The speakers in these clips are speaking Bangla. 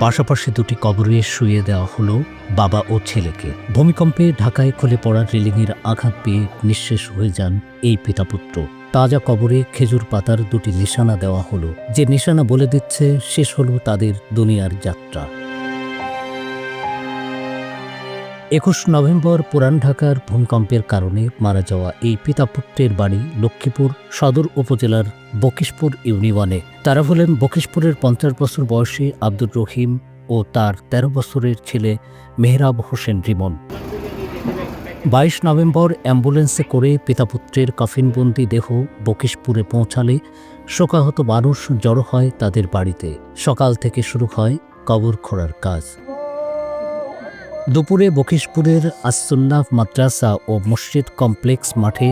পাশাপাশি দুটি কবরে শুয়ে দেওয়া হলো বাবা ও ছেলেকে। ভূমিকম্পে ঢাকায় খুলে পড়া রেলিংয়ের আঘাত পেয়ে নিঃশেষ হয়ে যান এই পিতাপুত্র। তাজা কবরে খেজুর পাতার দুটি নিশানা দেওয়া হলো। যে নিশানা বলে দিচ্ছে, শেষ হলো তাদের দুনিয়ার যাত্রা। একুশ নভেম্বর পুরান ঢাকার ভূমিকম্পের কারণে মারা যাওয়া এই পিতাপুত্রের বাড়ি লক্ষ্মীপুর সদর উপজেলার বকিশপুর ইউনিয়নে। তারা হলেন বকিশপুরের পঞ্চাশ বছর বয়সী আব্দুর রহিম ও তার ১৩ বছরের ছেলে মেহরাব হোসেন রিমন। বাইশ নভেম্বর অ্যাম্বুলেন্সে করে পিতাপুত্রের কফিনবন্দি দেহ বকিশপুরে পৌঁছালে শোকাহত মানুষ জড়ো হয় তাদের বাড়িতে। সকাল থেকে শুরু হয় কবর খোঁড়ার কাজ। দুপুরে বকিশপুরের আসুন্নাফ মাদ্রাসা ও মসজিদ কমপ্লেক্স মাঠে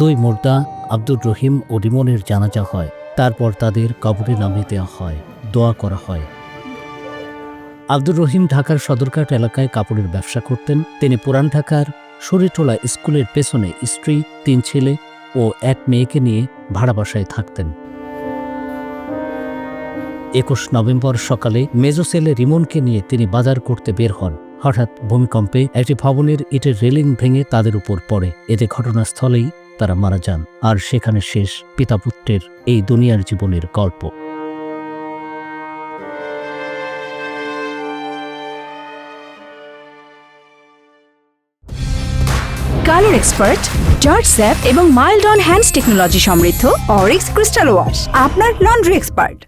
দুই মুর্দা আব্দুর রহিম ও রিমনের জানাজা হয়। তারপর তাদের কবরে নামিয়ে দেওয়া হয়, দোয়া করা হয়। আব্দুর রহিম ঢাকার সদরঘাট এলাকায় কাপড়ের ব্যবসা করতেন। তিনি পুরান ঢাকার শরীরটোলা স্কুলের পেছনে স্ত্রী, তিন ছেলে ও এক মেয়েকে নিয়ে ভাড়া বাসায় থাকতেন। একুশ নভেম্বর সকালে মেজো ছেলে রিমনকে নিয়ে তিনি বাজার করতে বের হন। হঠাৎ ভূমিকম্পে একটি ভবনের ইটের রেলিং ভেঙে তাদের উপর পড়ে। এতে ঘটনাস্থলেই তারা মারা যান। আর সেখানে শেষ পিতাপুত্রের এই দুনিয়ার জীবনের গল্প। কালার এক্সপার্ট, জর্জ স্যাপ এবং মাইল্ড অন হ্যান্ডস টেকনোলজি সমৃদ্ধ অরিক্স ক্রিস্টাল ওয়াশ, আপনার লন্ড্রি এক্সপার্ট।